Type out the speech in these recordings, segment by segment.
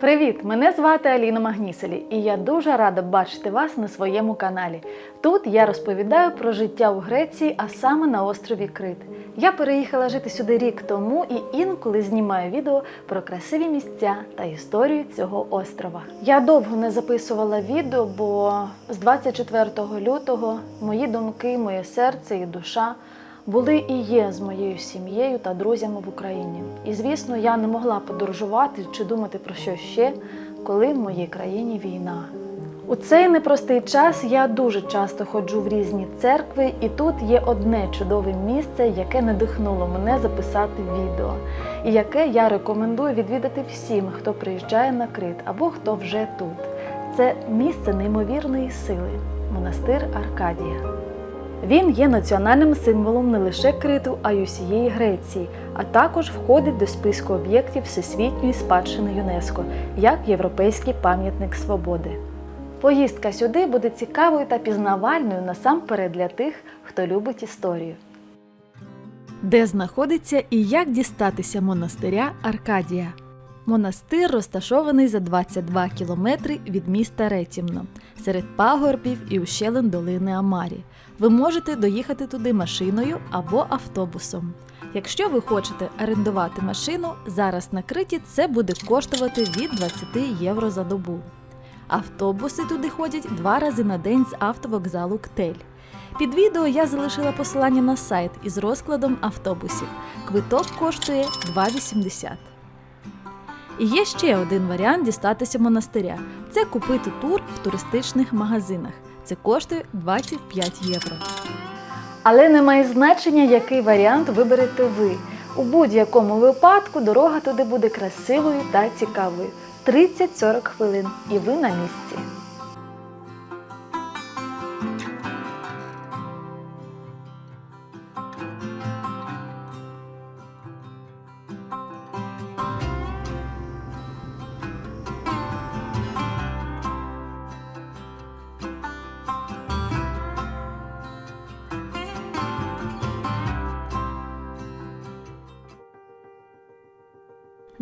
Привіт! Мене звати Аліна Магніселі, і я дуже рада бачити вас на своєму каналі. Тут я розповідаю про життя у Греції, а саме на острові Крит. Я переїхала жити сюди рік тому і інколи знімаю відео про красиві місця та історію цього острова. Я довго не записувала відео, бо з 24 лютого мої думки, моє серце і душа були і є з моєю сім'єю та друзями в Україні. І звісно, я не могла подорожувати чи думати про що ще, коли в моїй країні війна. У цей непростий час я дуже часто ходжу в різні церкви, і тут є одне чудове місце, яке надихнуло мене записати відео, і яке я рекомендую відвідати всім, хто приїжджає на Крит або хто вже тут. Це місце неймовірної сили монастир Аркадія. Він є національним символом не лише Криту, а й усієї Греції, а також входить до списку об'єктів Всесвітньої спадщини ЮНЕСКО як Європейський пам'ятник свободи. Поїздка сюди буде цікавою та пізнавальною насамперед для тих, хто любить історію. Де знаходиться і як дістатися монастиря Аркадія? Монастир розташований за 22 кілометри від міста Ретімно, серед пагорбів і ущелин долини Амарі. Ви можете доїхати туди машиною або автобусом. Якщо ви хочете орендувати машину, зараз на Криті це буде коштувати від 20 євро за добу. Автобуси туди ходять два рази на день з автовокзалу Ктель. Під відео я залишила посилання на сайт із розкладом автобусів. Квиток коштує 2,80. І є ще один варіант дістатися монастиря це купити тур в туристичних магазинах. Це коштує 25 євро. Але не має значення, який варіант виберете ви. У будь-якому випадку дорога туди буде красивою та цікавою. 30-40 хвилин, і ви на місці.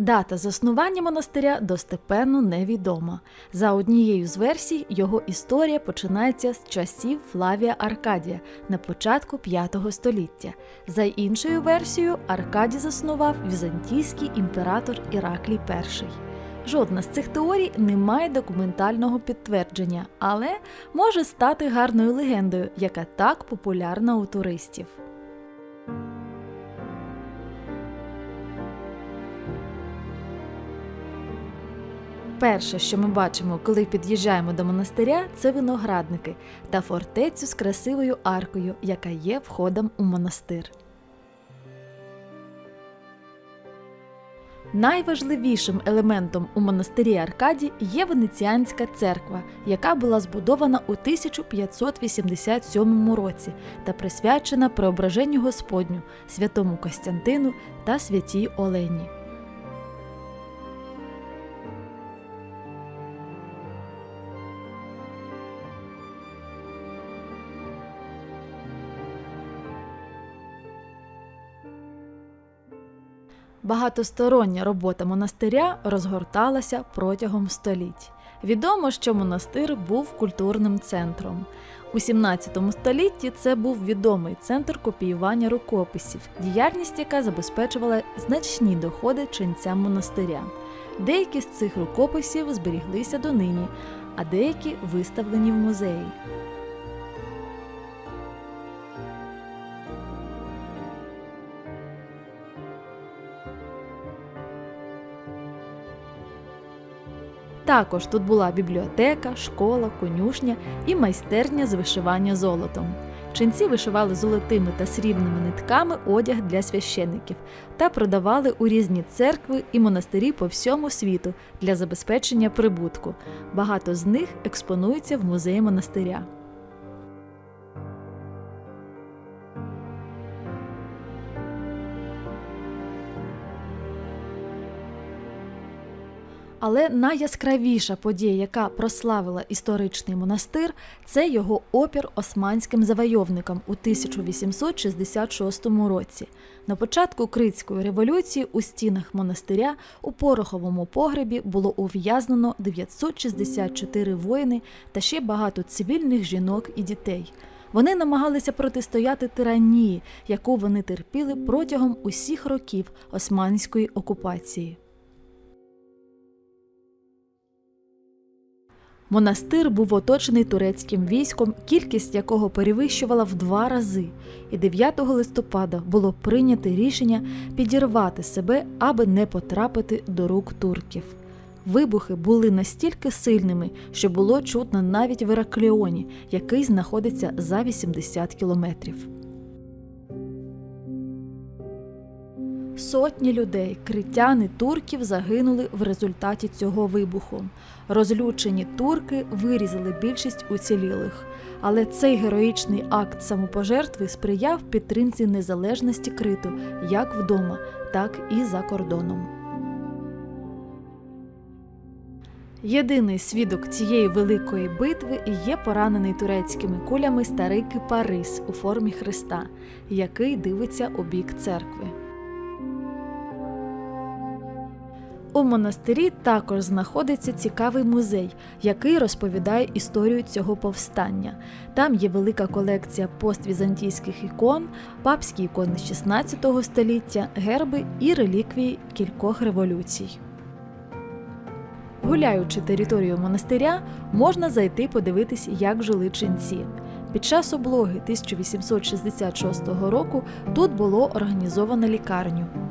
Дата заснування монастиря достепенно невідома. За однією з версій, його історія починається з часів Флавія Аркадія на початку V століття. За іншою версією, Аркадій заснував візантійський імператор Іраклій І. Жодна з цих теорій не має документального підтвердження, але може стати гарною легендою, яка так популярна у туристів. Перше, що ми бачимо, коли під'їжджаємо до монастиря, це виноградники та фортецю з красивою аркою, яка є входом у монастир. Найважливішим елементом у монастирі Аркаді є Венеціанська церква, яка була збудована у 1587 році та присвячена преображенню Господню, святому Костянтину та святій Олені. Багатостороння робота монастиря розгорталася протягом століть. Відомо, що монастир був культурним центром. У 17 столітті це був відомий центр копіювання рукописів, діяльність яка забезпечувала значні доходи ченцям монастиря. Деякі з цих рукописів зберіглися донині, а деякі виставлені в музеї. Також тут була бібліотека, школа, конюшня і майстерня з вишивання золотом. Ченці вишивали золотими та срібними нитками одяг для священиків та продавали у різні церкви і монастирі по всьому світу для забезпечення прибутку. Багато з них експонуються в музеї монастиря. Але найяскравіша подія, яка прославила історичний монастир, це його опір османським завойовникам у 1866 році. На початку Критської революції у стінах монастиря у пороховому погребі було ув'язнено 964 воїни та ще багато цивільних жінок і дітей. Вони намагалися протистояти тиранії, яку вони терпіли протягом усіх років османської окупації. Монастир був оточений турецьким військом, кількість якого перевищувала в два рази, і 9 листопада було прийнято рішення підірвати себе, аби не потрапити до рук турків. Вибухи були настільки сильними, що було чутно навіть в Іракліоні, який знаходиться за 80 кілометрів. Сотні людей, критяни турків загинули в результаті цього вибуху. Розлючені турки вирізали більшість уцілілих, але цей героїчний акт самопожертви сприяв підтримці незалежності криту як вдома, так і за кордоном. Єдиний свідок цієї великої битви є поранений турецькими кулями старий кипарис у формі Христа, який дивиться у бік церкви. У монастирі також знаходиться цікавий музей, який розповідає історію цього повстання. Там є велика колекція поствізантійських ікон, папські ікони 16 століття, герби і реліквії кількох революцій. Гуляючи територію монастиря, можна зайти подивитись, як жили ченці. Під час облоги 1866 року тут було організовано лікарню.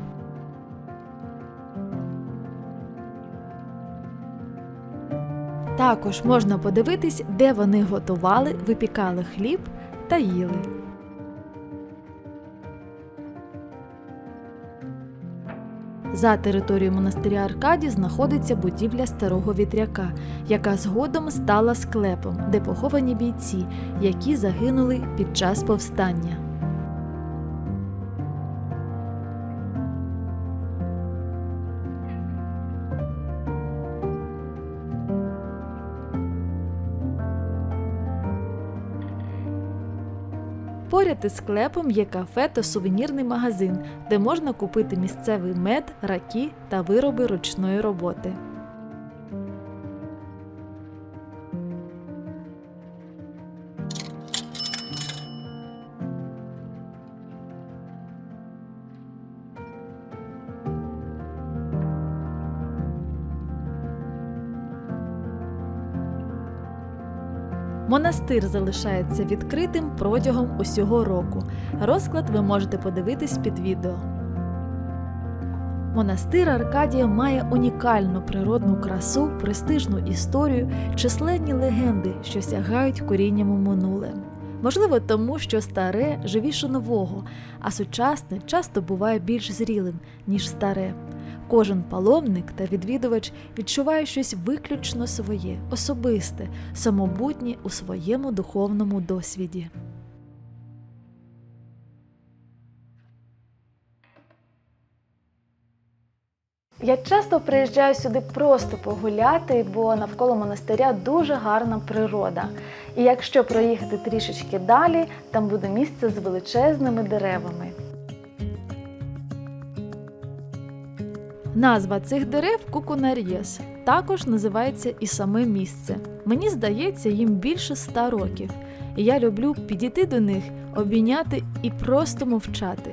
Також можна подивитись, де вони готували, випікали хліб та їли. За територією монастиря Аркаді знаходиться будівля старого вітряка, яка згодом стала склепом, де поховані бійці, які загинули під час повстання. Поряд із склепом є кафе та сувенірний магазин, де можна купити місцевий мед, раки та вироби ручної роботи. Монастир залишається відкритим протягом усього року. Розклад ви можете подивитись під відео. Монастир Аркадія має унікальну природну красу, престижну історію, численні легенди, що сягають корінням у минуле. Можливо, тому що старе живіше нового, а сучасне часто буває більш зрілим, ніж старе. Кожен паломник та відвідувач відчуває щось виключно своє, особисте, самобутнє у своєму духовному досвіді. Я часто приїжджаю сюди просто погуляти, бо навколо монастиря дуже гарна природа. І якщо проїхати трішечки далі, там буде місце з величезними деревами. Назва цих дерев кукунар'єс. Також називається і саме місце. Мені здається, їм більше ста років. І я люблю підійти до них, обійняти і просто мовчати.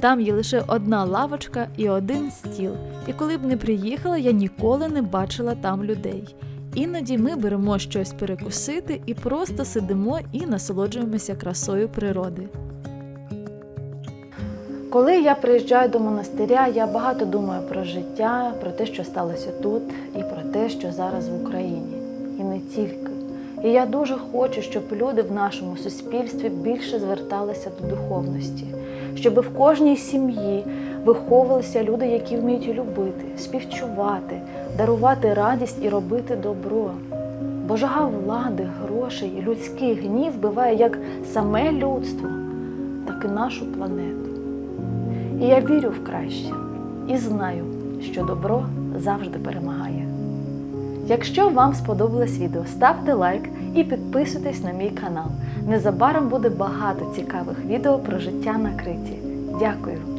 Там є лише одна лавочка і один стіл. І коли б не приїхала, я ніколи не бачила там людей. Іноді ми беремо щось перекусити і просто сидимо і насолоджуємося красою природи. Коли я приїжджаю до монастиря, я багато думаю про життя, про те, що сталося тут, і про те, що зараз в Україні, і не тільки. І я дуже хочу, щоб люди в нашому суспільстві більше зверталися до духовності, щоб в кожній сім'ї виховувалися люди, які вміють любити, співчувати, дарувати радість і робити добро. Бо жага влади, грошей і людський гнів вбиває як саме людство, так і нашу планету. І я вірю в краще і знаю, що добро завжди перемагає. Якщо вам сподобалось відео, ставте лайк і підписуйтесь на мій канал. Незабаром буде багато цікавих відео про життя на Криті. Дякую!